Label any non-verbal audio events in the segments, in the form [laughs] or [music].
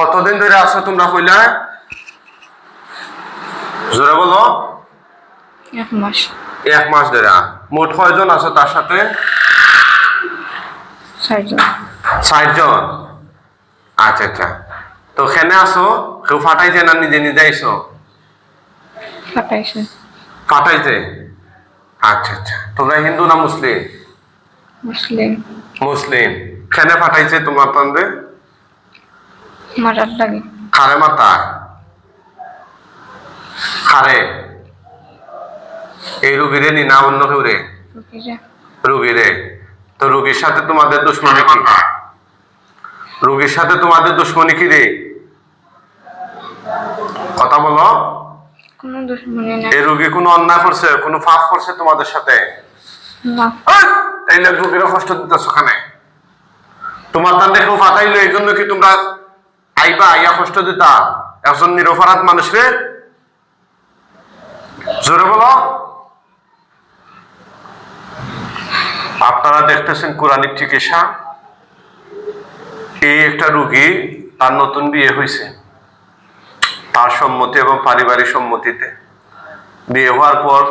কতদিন ধরে আছো তোমরা কইলা? জোরে বলো। এক মাস। এক মাস ধরে। মোট কয়জন আছো তার সাথে? ষাট জন আচ্ছা আচ্ছা। তো খেনে আসো কেউ ফাটাইছে না নিজে নিজে আইসো ফাটাইছে। ফাটাইছে? আচ্ছা আচ্ছা। তোমরা হিন্দু না মুসলিম? মুসলিম। মুসলিম। খেনে ফাটাইছে তোমার তন্দ্রে মারার লাগে। খারে মাতা? খারে? এই রুগীরে নি না অন্য কেউ রে রুগীরে? তো রুগীর সাথে তোমাদের দুশ্মনী কি? রুগীর সাথে তোমাদের দুশ্মনী কি রে? কথা বলো। এই রুগী কোনো অন্যায় করছে কোনো পাপ করছে তোমাদের সাথে? তাইলে রুগীরা কষ্ট দিতেছ ওখানে তোমার দেখেও ফাটাইলো এই জন্য কি তোমরা আইবা, আইয়া কষ্ট দিতা। একজন নিরপরাধ জোরে বলো। আপনারা দেখতেছেন কোরআনিক চিকিৎসা এই একটা রুগী তার নতুন বিয়ে হয়েছে তার সম্মতি এবং পারিবারিক সম্মতিতে। বিয়ে হওয়ার পর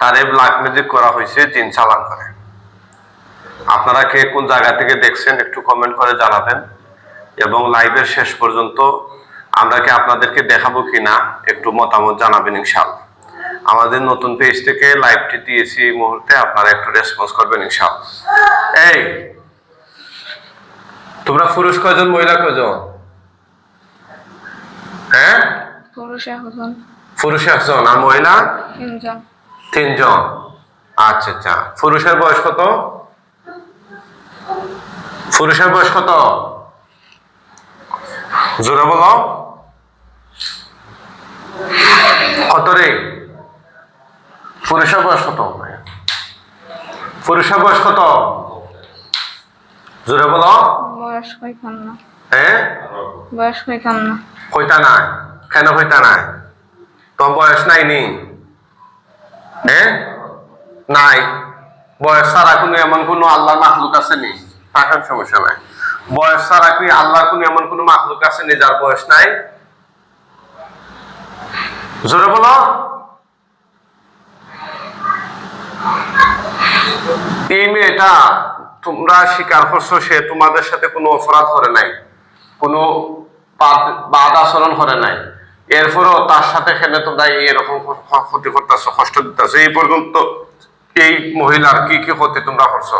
তারে ব্ল্যাক ম্যাজিক করা হয়েছে জিন চালান করে। আপনারা কে কোন জায়গা থেকে দেখছেন একটু কমেন্ট করে জানাবেন। এবং লাইভের শেষ পর্যন্ত আমরা কি আপনাদেরকে দেখাবো কিনা একটু মতামত জানাবেন ইনশাআল্লাহ। আমাদের নতুন পেজ থেকে লাইভটি দিয়েছি এই মুহূর্তে আপনারা একটু রেসপন্স করবেন ইনশাআল্লাহ। এই তোমরা পুরুষ কয়জন মহিলা কয়জন? হ্যাঁ? পুরুষ একজন। পুরুষ একজন আর মহিলা? তিনজন। তিনজন। আচ্ছা আচ্ছা। পুরুষের বয়স কত? পুরুষের বয়স কত? জোরে বলো। কত রে? পুরুষের বয়স কত? পুরুষের বয়স কত? জোরে বলো। বয়স কইতাম না হ্যাঁ বয়স কইতাম না হইতা নাই কেন হইতা নাই তোর বয়স নাই নি? হ্যাঁ নাই। বয়স ছাড়া কোনো এমন কোনো আল্লাহ মাহলুক আছে নি? টাকার সমস্যা নাই। বয়স ছাড়া কি আল্লাহ কোনো এমন কোনো মাহলুক আছে নি যার বয়স নাই? জোরে বলো। এই মেয়েটা তোমরা স্বীকার করছ সে তোমাদের সাথে কোনো অপরাধ করে নাই, কোনো বাদ আচরণ করে নাই। এরপরও তার সাথে খেলে তোমরা এরকম ক্ষতি করতেছো, কষ্ট দিতেছো। এই পর্যন্ত এই মহিলার কি কি ক্ষতি তোমরা করছ?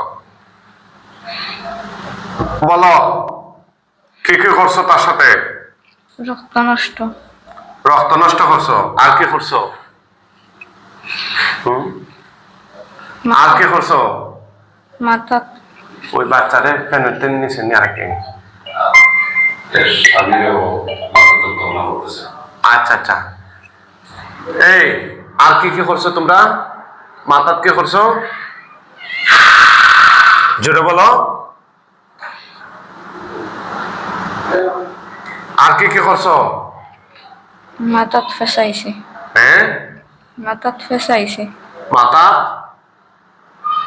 বলো কি কি করছ তার সাথে? রক্ত নষ্ট। রক্ত নষ্ট করছ? আর কি করছ? আর কি করছ? মাথা ওই বাচ্চারে ফ্যানের নিচে নিয়ে আচ্ছা আচ্ছা। এই আর কি কি করছ তোমরা? মাথাত কি করছ? জোরে বলো। আর কি কি করছ? মাথাত ফেসাইছে হ্যাঁ মাথাত ফেসাইছে মাথা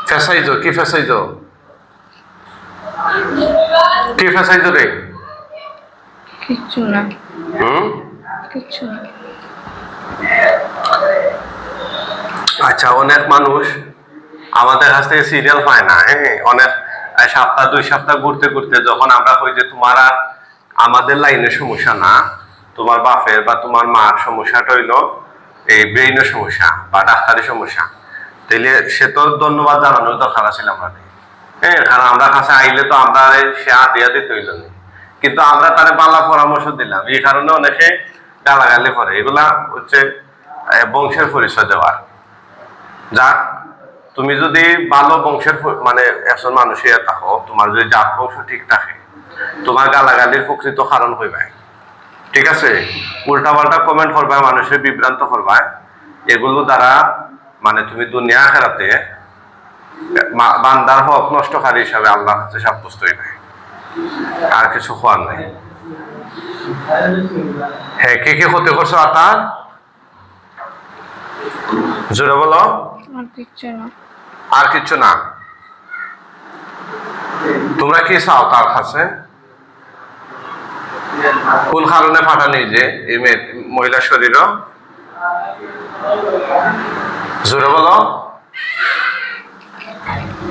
ফেসাইছো কি ফেসাইছো কি ফেসাইছো রে কিচ্ছু না। হুম? কিচ্ছু না। আচ্ছা অনেক মানুষ আমাদের কাছ থেকে সিরিয়াল পায় না হ্যাঁ? অনেক সপ্তাহ দুই সপ্তাহ ঘুরতে ঘুরতে যখন আমরা কই যে তোমার আর আমাদের লাইনের সমস্যা না, তোমার বাপের বা তোমার মার সমস্যাটা হইল এই ব্রেইনের সমস্যা বা ডাক্তারি সমস্যা। তাইলে সে তো ধন্যবাদ জানানোর দরকার আছে আমরা হ্যাঁ কারণ আমরা কাছে আইলে তো আমরা সে দিতে হইল না। কিন্তু আমরা তারে বালা পরামর্শ দিলাম, এই কারণে অনেকে গালাগালি করে। এগুলা হচ্ছে বংশের পরিচয় দেওয়ার। যাক, তুমি যদি ভালো বংশের মানে একজন মানুষ থাকো, তোমার যদি জাত বংশ ঠিক থাকে তোমার গালাগালির প্রকৃত কারণ হইবে ঠিক আছে? উল্টা পাল্টা কমেন্ট করবা মানুষের বিভ্রান্ত করবা এগুলো দ্বারা মানে তুমি দুনিয়া খেলাতে বান্দার হক নষ্টকারী হিসাবে আল্লাহ কাছে সাব্যস্ত হইবে আর কিছু হওয়ার নাই। হ্যাঁ কে কে ক্ষতি করছ আতার জোরে বলো। আর কিচ্ছু আর কিছু না। তোমরা কি চাও তার কাছে? কোন কারণে ফাটানি যে এই মেয়ে- মহিলার শরীর জোরে বলো।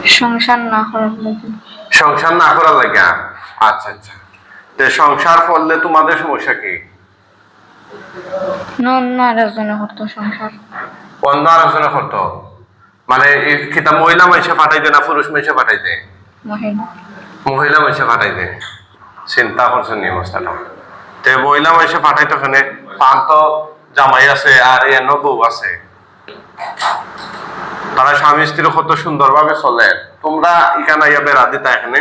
সংসার না করার লাগে সংসার না করার লাগে আচ্ছা আচ্ছা। তো সংসার করলে তোমাদের সমস্যা কি? অন্য আর একজনে করতো সংসার। অন্য আলোচনা করতো? মানে কিতা মহিলা মাইসে দে না পুরুষ মাইসে ফাটাই দে মহিলা। মাইসে ফাটাই দে চিন্তা করছেন নি অবস্থাটা। তে মহিলা মাইসে ফাটাই তো ওখানে পান তো জামাই আছে আর এন বউ আছে। তারা স্বামী স্ত্রী কত সুন্দর ভাবে চলে। তোমরা এখানে আইয়া বেড়া দিতা এখানে।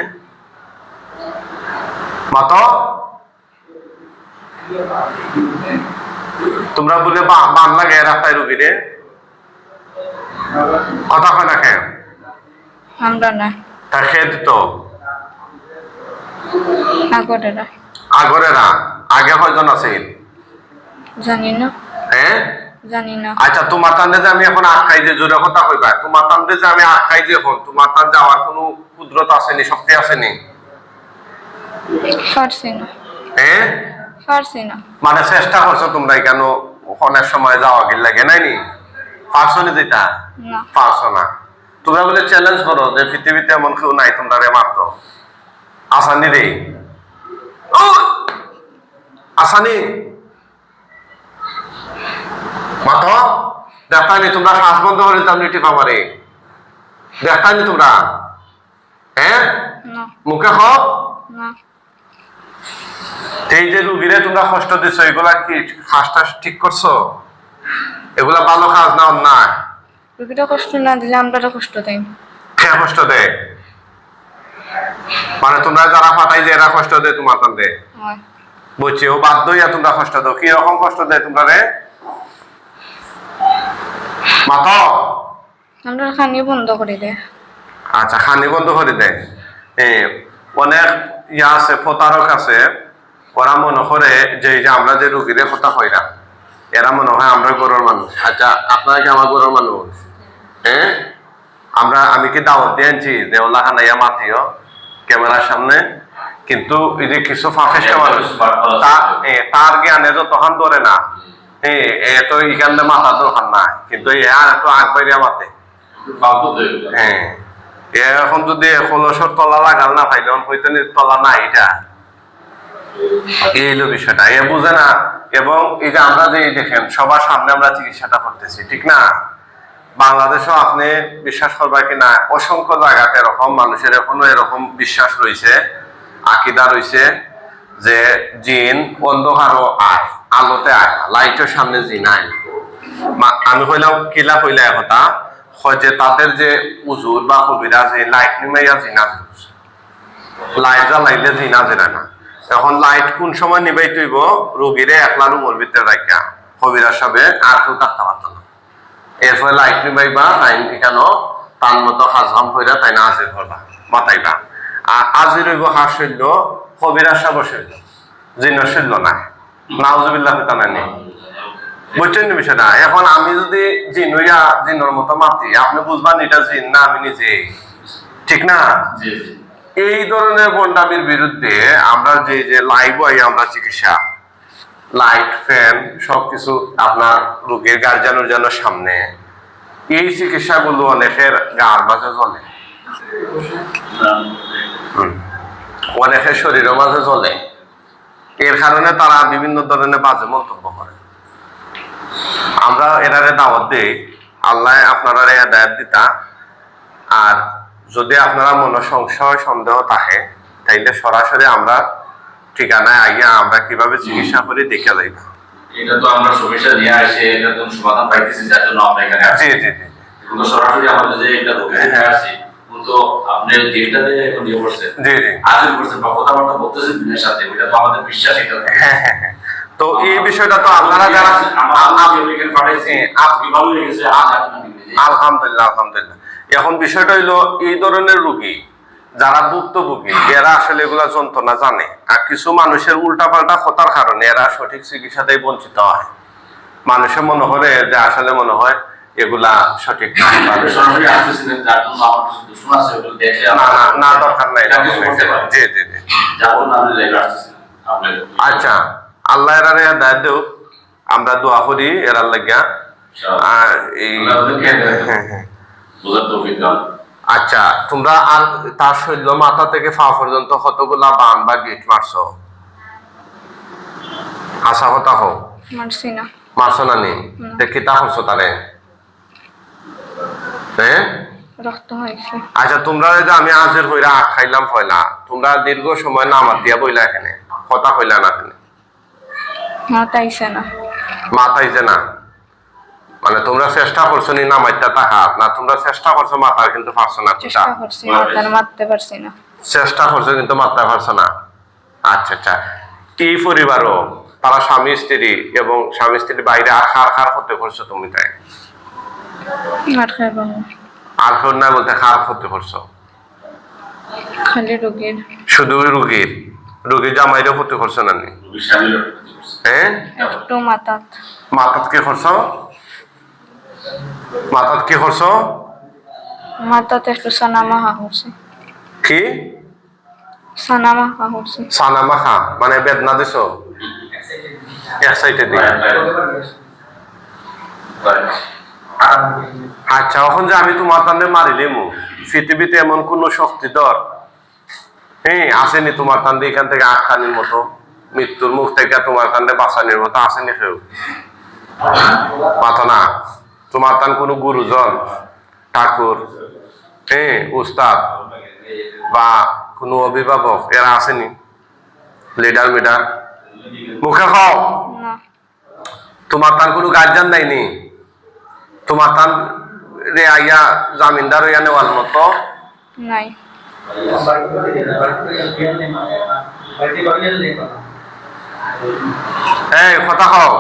মাত? তোমরা বলে বান লাগে রাস্তায় রুগীরে। কথা কয় না কেন? আমরা না খেয়ে দিত আগরেরা আগে কয়জন আছিল জানি না হ্যাঁ জানি না আচ্ছা তোমার টানে যে আমি এখন আটকাই যে জোরে কথা কইবা। তোমার টানে যে আমি আটকাই যে এখন। তোমার যাওয়ার কোনো কুদরত আসেনি শক্তি আসেনি। পারছি না হ্যাঁ পারছি না মানে চেষ্টা করছ তোমরা কেন অনেক সময় যাওয়া গিল লাগে নাই নি পারছ নি যেটা? না। পারছ না। তোমরা বলে চ্যালেঞ্জ করো যে পৃথিবীতে এমন কেউ নাই তোমরা রে মারতো। আসানি রে। আসানি। মাথ দেখানি তোমরা শ্বাস বন্ধ করে দিতাম নি টিপা মারে। দেখানি তোমরা? হ্যাঁ? মুখে হোক এই যে রুগীরে তোমরা কষ্ট দিচ্ছ এগুলা কি শ্বাসটা ঠিক করছ? এগুলা ভালো কাজ না অন্যায়? রুগীটা কষ্ট না দিলে আমরা কষ্ট দেই। হ্যাঁ কষ্ট দেয়। মানে তোমরা যারা ফাটাই যে এরা কষ্ট দেয় তোমার কান্দে হয়। বুঝছি ও বাধ্য হইয়া তোমরা কষ্ট দাও। কি রকম কষ্ট দেয় তোমরা রে? মাত আমরা খানি বন্ধ করে দেয় আচ্ছা খানি বন্ধ করে দেয়। এ অনেক ইয়া আছে প্রতারক আছে। ওরা মনে করে যে এই যে আমরা যে রুগীরে কথা না এরা মনে হয় আমরা গরুর মানুষ। আচ্ছা আপনারা কি আমার গরুর মানুষ? হ্যাঁ আমরা আমি কি দাওয়াত দিয়ে আনছি? দেওলা হানাইয়া মাতিও ক্যামেরার সামনে। কিন্তু এই যে কিছু ফাঁকেস্টা মানুষ তার জ্ঞানে ধরে না ইখানে মাথা না কিন্তু আর একটু আগ মাতে। হ্যাঁ। এখন যদি ষোলোশোর তলা লাগাল না তলা না এটা। এই হলো বিষয়টা। এ বুঝে না। এবং এই যে আমরা যে দেখেন সবার সামনে আমরা চিকিৎসাটা করতেছি ঠিক না? বাংলাদেশেও আপনি বিশ্বাস করবেন কিনা, অসংখ্য জায়গাতে এরকম, মানুষের এখনও এরকম বিশ্বাস রয়েছে, আকিদা রয়েছে যে জিন অন্ধকারও আয়, আলোতে আয় না, লাইটের সামনে জিন আয় না। আমি কইলাম কিলা কইলা একথা হয় যে তাদের যে উজুর বা কবিরা যে লাইট নিমাইয়া জিনা লাইট জ্বালাইলে জিনা জেরা না এখন লাইট কোন সময় নিবাই তুইব রোগীরে একলা রুমের ভিতরে রাখা কবিরা সবে আর কেউ থাকতে পারত না। এরপরে লাইট নিবাইবা টাইম ঠিকানো তার মতো হাজহাম কইরা তাই না হাজির করবা মাতাইবা। আর আজির হইব হাস হইল কবিরা সব হইল জিন হইল না নাউজুবিল্লাহ তানা নেই বুঝছেন নি বিষয়টা? এখন আমি যদি জিনুইয়া জিনোর মতো মাতি আপনি বুঝবান এটা জিন না আমি নিজে। ঠিক না? এই ধরনের বন্ডামির বিরুদ্ধে আমরা যে যে লাইভ আমরা চিকিৎসা। লাইট, ফ্যান, সবকিছু আপনার রোগীর গার্জানোর জন্য সামনে। এই চিকিৎসাগুলো অনেকের গার মাঝে চলে। অনেকের শরীরের মাঝে চলে। এর কারণে তারা বিভিন্ন ধরনের বাজে মন্তব্য করে। আমরা এনারে দাওয়াত দিই, আল্লাহ আপনারা হেদায়ত দিতা। আর যদি আপনারা মনে সংশয়, সন্দেহ থাকে, তাইলে সরাসরি আমরা ঠিকানায় আইয়া আমরা কীভাবে চিকিৎসা করি দেখে যাইব? এটা তো আমরা সমস্যা নিয়ে আসে এটা তো সমাধান পাইতেছি যার জন্য আমরা এখানে জি জি জি। কিন্তু সরাসরি আমাদের যে এটা রোগী আসি আপনি যেটাতে এখন ইয়ে করছেন জি জি। আজকে করছেন বা কথাবার্তা বলতেছেন দিনের সাথে ওইটা তো আমাদের বিশ্বাস এটা হ্যাঁ হ্যাঁ হ্যাঁ। তো এই বিষয়টা তো আপনারা যারা আপনার আলহামদুলিল্লাহ আলহামদুলিল্লাহ। এখন বিষয়টা হইল এই ধরনের রোগী যারা ভুক্তভোগী এরা আসলে এগুলা যন্ত্রণা জানে। আর কিছু মানুষের উল্টাপাল্টা কথার কারণে এরা সঠিক চিকিৎসাতেই বঞ্চিত হয়। মানুষের মনে করে যে আসলে মনে হয় এগুলা সঠিক না। দরকার নাই জি জি জি। আচ্ছা আল্লাহ এরারে দায় দেও আমরা দোয়া করি এরার লাগিয়া। আর এই হ্যাঁ [laughs] হ্যাঁ আচ্ছা তোমরা আর তার শৈল্য মাথা থেকে পা পর্যন্ত কতগুলা বান বা গিট মারছো? আশা কথা হোক মারছি না। মারছো না নি? হুম। তে করছ তারে হ্যাঁ আচ্ছা তোমরা যে আমি আজের হইরা আট খাইলাম পয়লা তোমরা দীর্ঘ সময় নামাত দিয়া বইলা এখানে কথা কইলা না এখানে মাথা আইছে না। মাথাইছে না? মানে তোমরা চেষ্টা করছ নি নামাইতে হাত না তোমরা চেষ্টা করছ মাথার কিন্তু পারছ না চেষ্টা করছি মাথার মারতে পারছি না। চেষ্টা করছ কিন্তু মারতে পারছ না। আচ্ছা আচ্ছা। এই পরিবারও? তারা স্বামী স্ত্রী এবং স্বামী স্ত্রীর বাইরে আর কার কার হতে করছ তুমি তাই? আর খাইব না। আর কেউ না বলতে কার হতে করছ? খালি রোগীর। শুধু রুগীর? রুগীর জামাইরও হতে করছ না নি? হ্যাঁ? একটু মাথাত মাথাত কি করছ? মাথাত কি করছ মাথাতে একটু সানা মাখা করছে কি? সানা মাখা করছে সানা মাখা মানে বেদনা দিছো? এক সাইডে আচ্ছা এখন যে আমি তোমার তান্ডে মারিলিমু পৃথিবীতে এমন কোন শক্তিধর হ্যাঁ আসেনি তোমার তান্ডে এখান থেকে আটখানির মতো? মৃত্যুর মুখ থেকে তোমার তান্ডে বাঁচানির মতো আসেনি কেউ মাথা না। তোমার তান কোনো গুরুজন ঠাকুর হ্যাঁ উস্তাদ বা কোনো অভিভাবক এরা আসেনি? লিডার মিডার মুখে খাও। তোমার তার কোনো গার্জিয়ান নাইনি তোমার তার রে আইয়া জামিনদার হইয়া নেওয়ার মতো? নাই। এই কথা কও।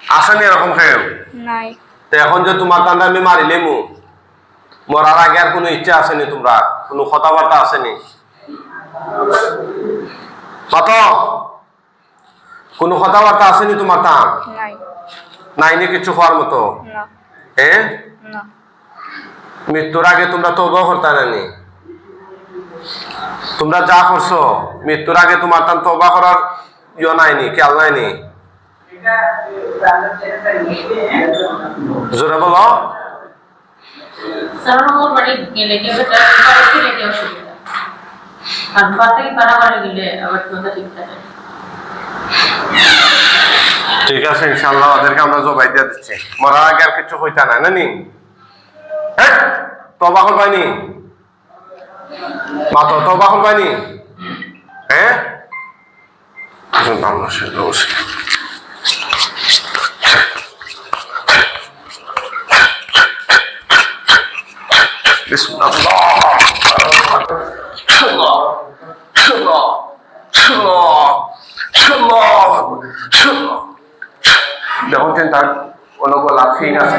আসেনি এরকম খেয়ে নাই। তো এখন যে তোমার তান্ডা আমি মারিলে মু। মরার আগে আর কোনো ইচ্ছা আসেনি তোমরা কোনো কথাবার্তা আসেনি। কত কোনো কথাবার্তা আসেনি তোমার তাম নাই। নাইনি কিছু হওয়ার মতো? না। হ্যাঁ মৃত্যুর আগে তোমরা তৌবা করতে নানি তোমরা যা করছ মৃত্যুর আগে তোমার তান তৌবা করার ইয়ে নাইনি খেয়াল নাইনি জোরে বলো। ঠিক আছে ইনশাল্লাহ ওদেরকে আমরা জবাই দিয়ে দিচ্ছি। মরার আগে আর কিছু হইতা নাই, নানি? হ্যাঁ তবা করবাইনি মাতো তবা করবাইনি হ্যাঁ? ভালো কেন তার কোনো গলা ফিং আছে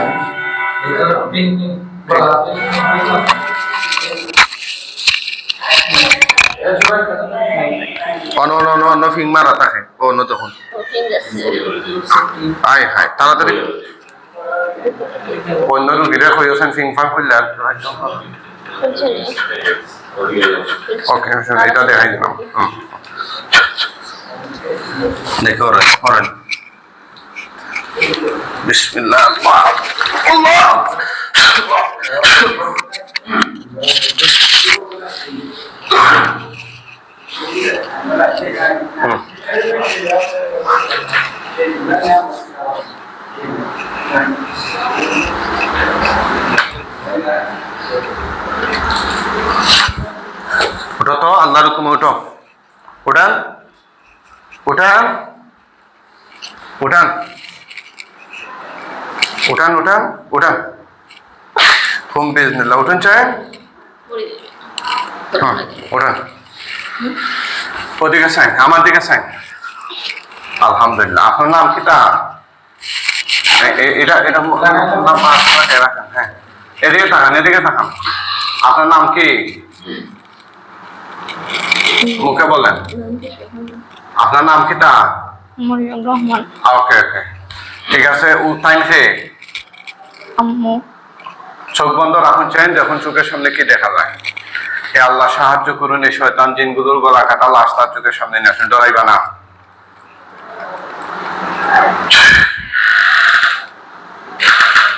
অন্য ফিং মারা থাকে অন্য তখন। আয় হায় তাড়াতাড়ি। অন্য রুগীরা কইছেন ফিং ফাং করলে ওকে এটা দেখাই দিলাম। দেখো করেন বিসমিল্লাহ আল্লাহ আল্লাহ। ওটা তো আল্লাহর হুকুমে ওটা উঠান। উঠান। উঠান। উঠান উঠান হুম বিজনিল্লাহ উঠান চায়? হ্যাঁ উঠান। ওদিকে সাইন আমার দিকে সাইন। আলহামদুলিল্লাহ আপনার নাম এ- এ- এটা এটা মুখে নাম পাস করে রাখেন হ্যাঁ। এদিকে তাকান এদিকে তাকান আপনার নাম কি? মুখে বলেন। আপনার নাম মরিয়ম রহমান। ওকে ওকে। ঠিক আছে উঠাইন সে আম্মু। চোখ বন্ধ রাখুন যখন চোখের সামনে কি দেখা যায়। হে আল্লাহ সাহায্য করুন এই শয়তান জিনগুলোর গলা কাটা লাশ তার চোখের সামনে নিয়ে আসেন। ডরাইবা না।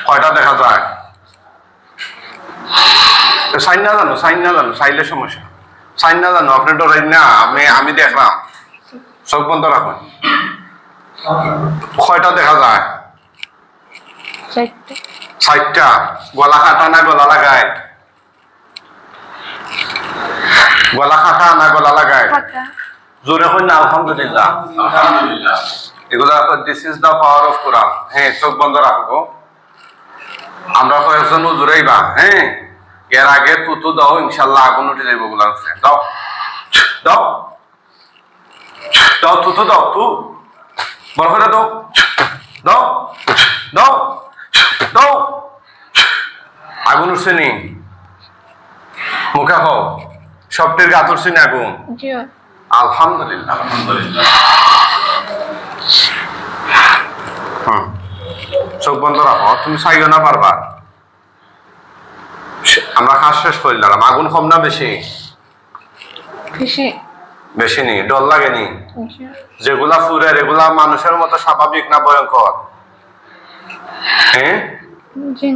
কয়টা দেখা যায়? সাইন না জানো সাইন না জানো সাইলে সমস্যা। সাইন না জানো আপনি ডরাই না আমি আমি দেখলাম। চোখ বন্ধ রাখুন। কয়টা দেখা যায়? চারটে। ষাটটা গলা কাটা না গলা লাগায়? গলা কাটা না গলা লাগায়? জোরে হই না আলহামদুলিল্লাহ। আলহামদুলিল্লাহ। এগুলা this is the power of Quran হ্যাঁ চোখ বন্ধ রাখব। আমরা কয়েকজন উজুরাইবা হ্যাঁ এর আগে তুতু দাও ইনশাল্লাহ আগুন উঠে যাইব উপরে। দাও। দাও। দাও তুতু দাও তু। বড় করে দাও। দাও। দাও। দাও। আগুন উঠছে নি? মুখে হও। সবটির গাত উঠছে নি আগুন? আলহামদুলিল্লাহ আলহামদুলিল্লাহ। হুম। চোখ বন্ধ রাখো তুমি চাইও না পারবা। আমরা কাজ শেষ করি করলাম আগুন কম না বেশি? বেশি। নি ডর লাগেনি যেগুলা ফুরের এগুলা মানুষের মতো স্বাভাবিক না ভয়ঙ্কর? হ্যাঁ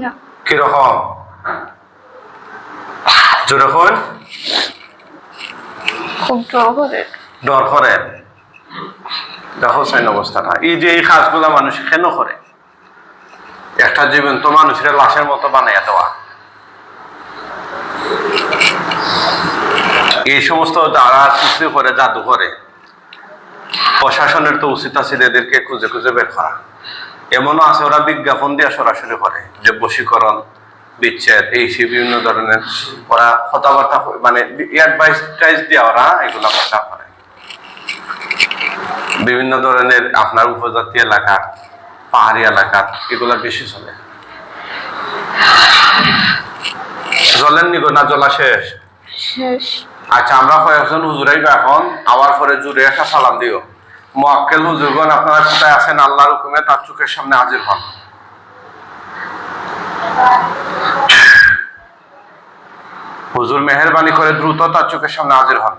না। কীরকম? যেরকম খুব ডর করে। ডর করে? দেখো সাইন অবস্থাটা। এই যে এই কাজগুলা মানুষ কেন করে? একটা জীবন্ত মানুষের লাশের মতো বানাইয়া দেওয়া। এই সমস্ত যারা সৃষ্টি করে, জাদু করে। প্রশাসনের তো উচিত আছে এদেরকে খুঁজে খুঁজে বের করা। এমনও আছে, ওরা বিজ্ঞাপন দিয়ে সরাসরি করে, যে বশীকরণ, বিচ্ছেদ, এই সে বিভিন্ন ধরনের ওরা কথাবার্তা মানে অ্যাডভাইস দিয়ে ওরা এগুলা কথা করে। বিভিন্ন ধরনের আপনার উপজাতি এলাকা পাহাড়ি এলাকা এগুলা বেশি চলে। জলের নিগো না জলা শেষ? শেষ। আচ্ছা আমরা কয়েকজন হুজুরাইবা এখন। আওয়ার পরে জুড়ে একটা সালাম দিও। মোয়াক্কেল হুজুরগণ আপনারা কোথায় আছেন? আল্লাহর হুকুমে তার চোখের সামনে হাজির হন। হুজুর মেহরবানি করে দ্রুত তার চোখের সামনে হাজির হন।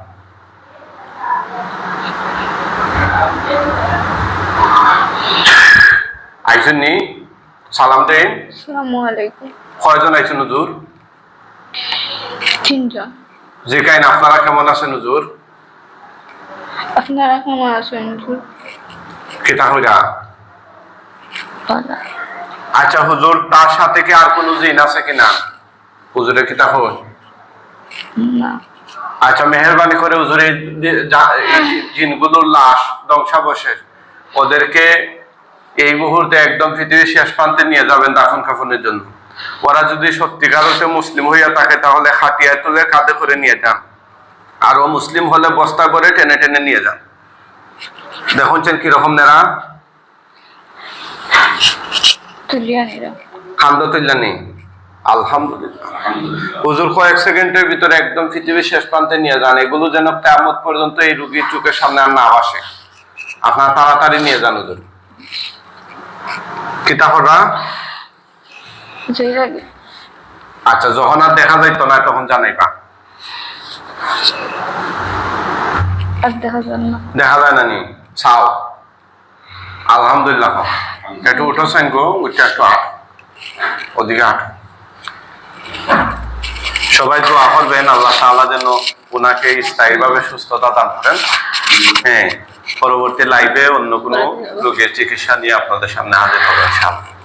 আইসেন নি? সালাম দেন। আসসালামু আলাইকুম। কয়জন আইসেন হুজুর? তিনজন। কাইন আপনারা কেমন আছেন হুজুর? আপনারা কেমন আছেন হুজুর? কিতা হইরা? আচ্ছা হুজুর তার সাথে কি আর কোনো জিন আছে কিনা? হুজুরের কিতা হই না। আচ্ছা মেহরবানি করে হুজুর এই যে- যা- এই জিনগুলোর লাশ ধ্বংসাবশেষ ওদেরকে এই মুহূর্তে একদম পৃথিবীর শেষ প্রান্তে নিয়ে যাবেন দাফন কাফনের জন্য। ওরা যদি সত্যিকার অর্থে মুসলিম হইয়া থাকে তাহলে খাটিয়া তুলে কাঁধে করে নিয়ে যান। আর ও মুসলিম হলে বস্তা করে টেনে টেনে নিয়ে যান। দেখুনছেন কীরকম নেরা তুলিয়া নিরা খান্দ তুল্লানি আলহামদুলিল্লাহ। আলহামদুলিল্লাহ হুজুর কয়েক সেকেন্ডের ভিতরে একদম পৃথিবীর শেষ প্রান্তে নিয়ে যান। এগুলো যেন পর্যন্ত এই রুগীর চোখের সামনে আর না আসে আপনার তাড়াতাড়ি নিয়ে যান হুজুর। আচ্ছা যখন আর দেখা যাইতো না তখন জানাইবা। দেখা যান না। দেখা যায় না নি? চাও। আলহামদুলিল্লাহ। একটু উঠো সাইন গো উঠে একটু আট ওদিকে আট সবাই দোয়া করবেন আল্লাহ তাআলা যেন ওনাকে স্থায়ীভাবে সুস্থতা দান করেন হ্যাঁ পরবর্তী লাইভে অন্য কোনো রোগের চিকিৎসা নিয়ে আপনাদের সামনে হাজির হবে ইনশাআল্লাহ।